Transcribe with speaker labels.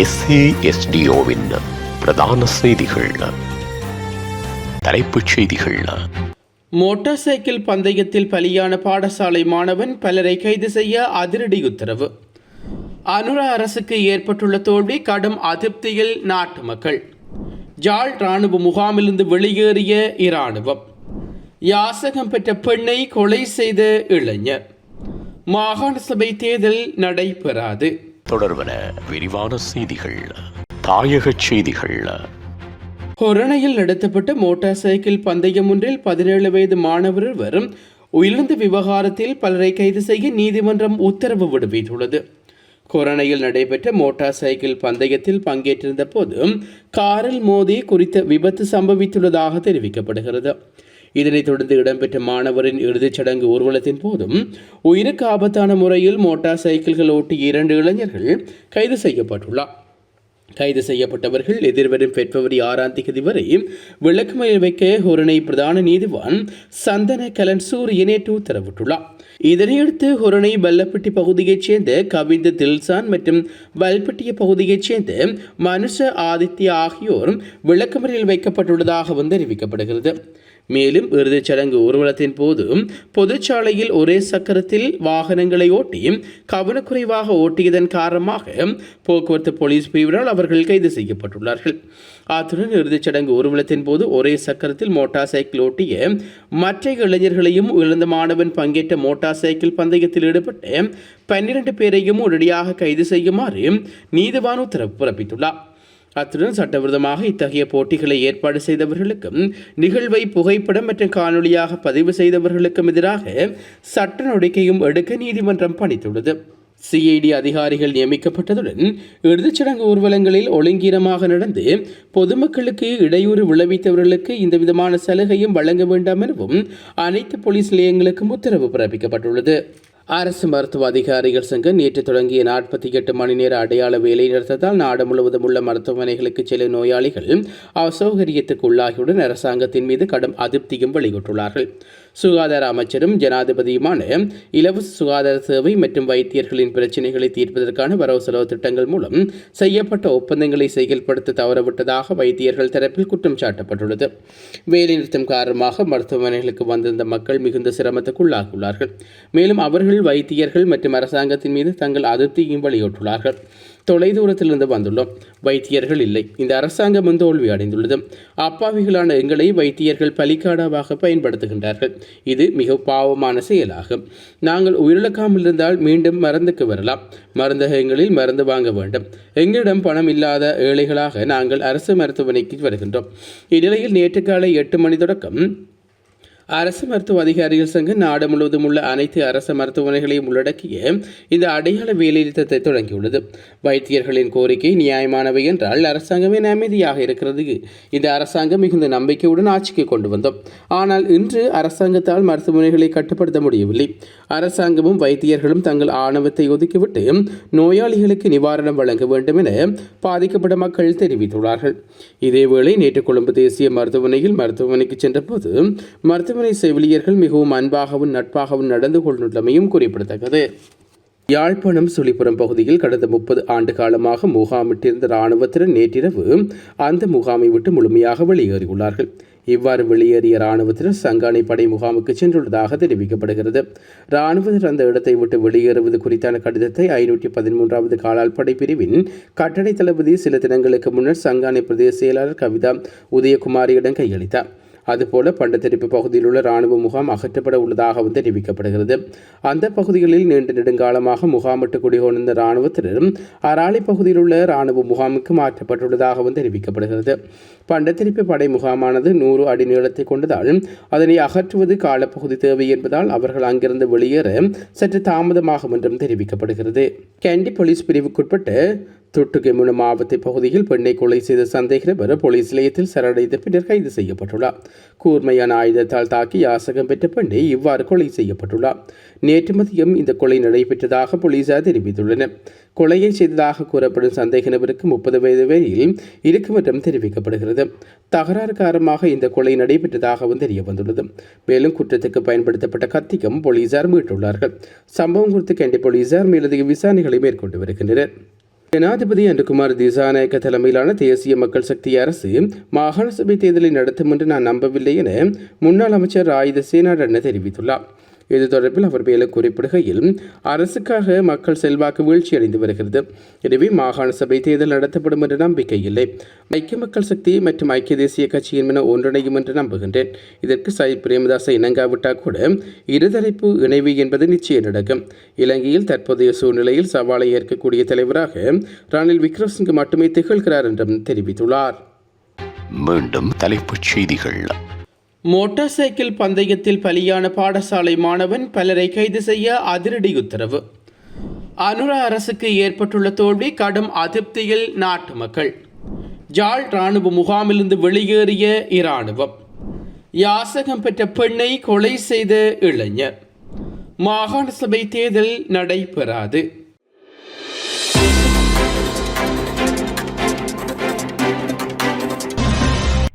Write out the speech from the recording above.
Speaker 1: எஸ்ஏஎஸ்டிஓவின் பிரதான செய்திகள். தலைப்புச் செய்திகள்.
Speaker 2: மோட்டார் சைக்கிள் பந்தயத்தில் பலியான பாடசாலை மாணவன் பலரை கைது செய்ய அதிரடி உத்தரவு. அனுரா அரசுக்கு ஏற்பட்டுள்ள தோல்வி கடும் அதிருப்தியில் நாட்டு மக்கள். ஜாழ் ராணுவ முகாமிலிருந்து வெளியேறிய இராணுவம். யாசகம் பெற்ற பெண்ணை கொலை செய்த இளைஞர். மாகாண சபை தேர்தல் நடைபெறாது.
Speaker 1: தொடர்பன விரிவான செய்திகள் தாயகச் செய்திகள்.
Speaker 2: கொரோனையில் நடத்தப்பட்ட மோட்டார் சைக்கிள் பந்தயம் ஒன்றில் பதினேழு வயது மாணவர் ஒருவர் உயிரிழந்த விவகாரத்தில் பலரை கைது செய்ய நீதிமன்றம் உத்தரவு விடுவித்துள்ளது. கொரோனையில் நடைபெற்ற மோட்டார் சைக்கிள் பந்தயத்தில் பங்கேற்றிருந்த போது காரில் மோதி குறித்த விபத்து சம்பவித்துள்ளதாக தெரிவிக்கப்படுகிறது. இதனைத் தொடர்ந்து இடம்பெற்ற மாணவரின் இறுதிச் சடங்கு ஊர்வலத்தின் போதும் உயிருக்கு ஆபத்தான முறையில் மோட்டார் சைக்கிள்கள் ஓட்டிய இரண்டு இளைஞர்கள் கைது செய்யப்பட்டுள்ளார். கைது செய்யப்பட்டவர்கள் எதிர்வரும் பிப்ரவரி ஆறாம் தேதி வரை விளக்குமறியல் வைக்க ஹொரணை பிரதான நீதிவான் சந்தன கலன் சூரியனேற்று உத்தரவிட்டுள்ளார். இதனையடுத்து ஹொரணை வல்லப்பட்டி பகுதியைச் சேர்ந்த கவிந்த தில்சான் மற்றும் வல்பட்டிய பகுதியைச் சேர்ந்த மனுஷ ஆதித்யா ஆகியோர் விளக்குமறியல் வைக்கப்பட்டுள்ளதாகவும் தெரிவிக்கப்படுகிறது. மேலும் இறுதிச் சடங்கு ஊர்வலத்தின் போது பொதுச்சாலையில் ஒரே சக்கரத்தில் வாகனங்களை ஓட்டி கவனக்குறைவாக ஓட்டியதன் காரணமாக போக்குவரத்து போலீஸ் பிரிவினால் அவர்கள் கைது செய்யப்பட்டுள்ளார்கள். அத்துடன் இறுதிச் சடங்கு ஊர்வலத்தின் போது ஒரே சக்கரத்தில் மோட்டார் சைக்கிள் ஓட்டிய மற்ற இளைஞர்களையும் இழந்த மாணவன் பங்கேற்ற மோட்டார் சைக்கிள் பந்தயத்தில் ஈடுபட்ட பன்னிரண்டு பேரையும் உடனடியாக கைது செய்யுமாறு நீதிவான் உத்தரவு பிறப்பித்துள்ளார். அத்துடன் சட்டவிரோதமாக இத்தகைய போட்டிகளை ஏற்பாடு செய்தவர்களுக்கும் நிகழ்வை புகைப்படம் மற்றும் காணொலியாக பதிவு செய்தவர்களுக்கும் எதிராக சட்ட நடவடிக்கையும் எடுக்க நீதிமன்றம் பணித்துள்ளது. சிஐடி அதிகாரிகள் நியமிக்கப்பட்டதுடன் இறுதிச் சடங்கு ஊர்வலங்களில் ஒழுங்கீனமாக நடந்து பொதுமக்களுக்கு இடையூறு விளைவித்தவர்களுக்கு இந்த விதமான சலுகையும் வழங்க வேண்டாம் எனவும் அனைத்து போலீஸ் நிலையங்களுக்கும் உத்தரவு பிறப்பிக்கப்பட்டுள்ளது. அரசு மருத்துவ அதிகாரிகள் சங்கம் நேற்று தொடங்கிய நாற்பத்தி எட்டு மணி நேர அடையாள வேலை நிறுத்தத்தால் நாடு முழுவதும் உள்ள மருத்துவமனைகளுக்கு செல்லும் நோயாளிகள் அசௌகரியத்துக்கு உள்ளாகியுடன் அரசாங்கத்தின் மீது கடும் அதிருப்தியும் வெளியிட்டுள்ளார்கள். சுகாதார அமைச்சரும் ஜனாதிபதியுமான இலவச சுகாதார சேவை மற்றும் வைத்தியர்களின் பிரச்சினைகளை தீர்ப்பதற்கான வரவு செலவு திட்டங்கள் மூலம் செய்யப்பட்ட ஒப்பந்தங்களை செயல்படுத்த தவறவிட்டதாக வைத்தியர்கள் தரப்பில் குற்றம் சாட்டப்பட்டுள்ளது. வேலைநிறுத்தம் காரணமாக மருத்துவமனைகளுக்கு வந்திருந்த மக்கள் மிகுந்த சிரமத்துக்குள்ளாகியுள்ளார்கள். மேலும் அவர்கள் வைத்தியர்கள் மற்றும் அரசாங்கத்தின் மீது தங்கள் அதிருப்தியும் வெளியிட்டுள்ளார்கள் தொலைதூரத்திலிருந்து வந்துள்ளோம். வைத்தியர்கள் இல்லை. இந்த அரசாங்கம் தோல்வி அடைந்துள்ளது. அப்பாவிகளான எங்களை வைத்தியர்கள் பலிக்காடாவாக பயன்படுத்துகின்றார்கள். இது மிக பாவமான செயலாகும். நாங்கள் உயிரிழக்காமல் இருந்தால் மீண்டும் மருந்துக்கு வரலாம். மருந்தகங்களில் மருந்து வாங்க வேண்டும். எங்களிடம் பணம் இல்லாத ஏழைகளாக நாங்கள் அரசு மருத்துவமனைக்கு வருகின்றோம். இந்நிலையில் நேற்று காலை எட்டு மணி தொடக்கம் அரசு மருத்துவ அதிகாரிகள் சங்கம் நாடு முழுவதும் உள்ள அனைத்து அரசு மருத்துவமனைகளையும் உள்ளடக்கிய இந்த அடையாள வேலைநிறுத்தத்தை தொடங்கியுள்ளது. வைத்தியர்களின் கோரிக்கை நியாயமானவை என்றால் அரசாங்கமே அமைதியாக இருக்கிறது. இந்த அரசாங்கம் மிகுந்த நம்பிக்கையுடன் ஆட்சிக்கு கொண்டு வந்தோம். ஆனால் இன்று அரசாங்கத்தால் மருத்துவமனைகளை கட்டுப்படுத்த முடியவில்லை. அரசாங்கமும் வைத்தியர்களும் தங்கள் ஆணவத்தை ஒதுக்கிவிட்டு நோயாளிகளுக்கு நிவாரணம் வழங்க வேண்டும் என பாதிக்கப்பட்ட மக்கள் தெரிவித்துள்ளார்கள். இதேவேளை நேற்று கொழும்பு தேசிய மருத்துவமனையில் மருத்துவமனைக்கு சென்றபோது மருத்துவ மருத்துவமனை செவிலியர்கள் மிகவும் அன்பாகவும் நட்பாகவும் நடந்து கொண்டுள்ளமையும் குறிப்பிடத்தக்கது. யாழ்ப்பாணம் சுழிப்புறம் பகுதியில் கடந்த முப்பது ஆண்டு காலமாக முகாமிட்டிருந்த இராணுவத்தினர் நேற்றிரவு அந்த முகாமை விட்டு முழுமையாக வெளியேறியுள்ளார்கள். இவ்வாறு வெளியேறிய இராணுவத்தினர் சங்கானை படை முகாமுக்கு சென்றுள்ளதாக தெரிவிக்கப்படுகிறது. இராணுவத்தினர் அந்த இடத்தை விட்டு வெளியேறுவது குறித்தான கடிதத்தை ஐநூற்றி பதிமூன்றாவது காலால் படைப்பிரிவின் கட்டளை தளபதி சில தினங்களுக்கு முன்னர் சங்கானை பிரதேச செயலாளர் கவிதா உதயகுமாரியிடம் கையளித்தார். அதுபோல பண்டத்தெரிப்பு பகுதியில் உள்ள ராணுவ முகாம் அகற்றப்பட உள்ளதாகவும் தெரிவிக்கப்படுகிறது. அந்த பகுதிகளில் நீண்ட நெடுங்காலமாக முகாமிட்டு குடிகொண்டிருந்த இராணுவத்தினர் அராலி பகுதியில் உள்ள ராணுவ முகாமுக்கு மாற்றப்பட்டுள்ளதாகவும் தெரிவிக்கப்படுகிறது. பண்டத்தெரிப்பு படை முகாமானது நூறு அடி நீளத்தை கொண்டதால் அதனை அகற்றுவது காலப்பகுதி தேவை என்பதால் அவர்கள் அங்கிருந்து வெளியேற சற்று தாமதமாகும் என்றும் தெரிவிக்கப்படுகிறது. கேண்டி போலீஸ் பிரிவுக்குட்பட்டு தொட்டுகெமுன மாவட்ட பகுதியில் பெண்ணை கொலை செய்த சந்தேக நபர் போலீஸ் நிலையத்தில் சரணடைந்த பின்னர் கைது செய்யப்பட்டுள்ளார். கூர்மையான ஆயுதத்தால் தாக்கி யாசகம் பெற்ற பெண்ணை இவ்வாறு கொலை செய்யப்பட்டுள்ளார். நேற்று மதியம் இந்த கொலை நடைபெற்றதாக போலீசார் தெரிவித்துள்ளனர். கொலையை செய்ததாக கூறப்படும் சந்தேக நபருக்கு முப்பது வயது வரையில் இருக்கும் என்றும் தெரிவிக்கப்படுகிறது. தகராறு காரணமாக இந்த கொலை நடைபெற்றதாகவும் தெரிய வந்துள்ளது மேலும் குற்றத்துக்கு பயன்படுத்தப்பட்ட கத்திக்கும் போலீசார் மீட்டுள்ளார்கள். சம்பவம் குறித்து கேண்டி போலீசார் மேலதிக விசாரணைகளை மேற்கொண்டு வருகின்றனர். ஜனாதிபதி அன்றுகுமார் திசாநாயக்க தலைமையிலான தேசிய மக்கள் சக்தி அரசு மாகாண சபை தேர்தலை நடத்தும் என்று நான் நம்பவில்லை என முன்னாள் அமைச்சர் ஆயுத சேனாடன தெரிவித்துள்ளார். இது தொடர்பில் அவர் மேலும் குறிப்பிடுகையில் அரசுக்காக மக்கள் செல்வாக்கு வீழ்ச்சியடைந்து வருகிறது. எனவே மாகாண சபை தேர்தல் நடத்தப்படும் என்ற நம்பிக்கை இல்லை ஐக்கிய மக்கள் சக்தி மற்றும் ஐக்கிய தேசிய கட்சியின் என ஒன்றிணையும் என்று நம்புகின்றேன். இதற்கு சாய் பிரேமதாசை இணங்காவிட்டால் கூட இருதரப்பு இணைவு என்பது நிச்சயம் நடக்கும். இலங்கையில் தற்போதைய சூழ்நிலையில் சவாலை ஏற்கக்கூடிய தலைவராக ரணில் விக்ரமசிங்கே மட்டுமே திகழ்கிறார் என்றும் தெரிவித்துள்ளார்.
Speaker 1: மீண்டும் தலைப்புச் செய்திகள்.
Speaker 2: மோட்டார் சைக்கிள் பந்தயத்தில் பலியான பாடசாலை மாணவன் பலரை கைது செய்ய அதிரடி உத்தரவு. அனுர அரசுக்கு ஏற்பட்டுள்ள தோல்வி கடும் அதிருப்தியில் நாட்டு மக்கள். ஜாழ் இராணுவ முகாமிலிருந்து வெளியேறிய இராணுவம். யாசகம் பெற்ற பெண்ணை கொலை செய்த இளைஞர். மாகாண சபை தேர்தல் நடைபெறாது.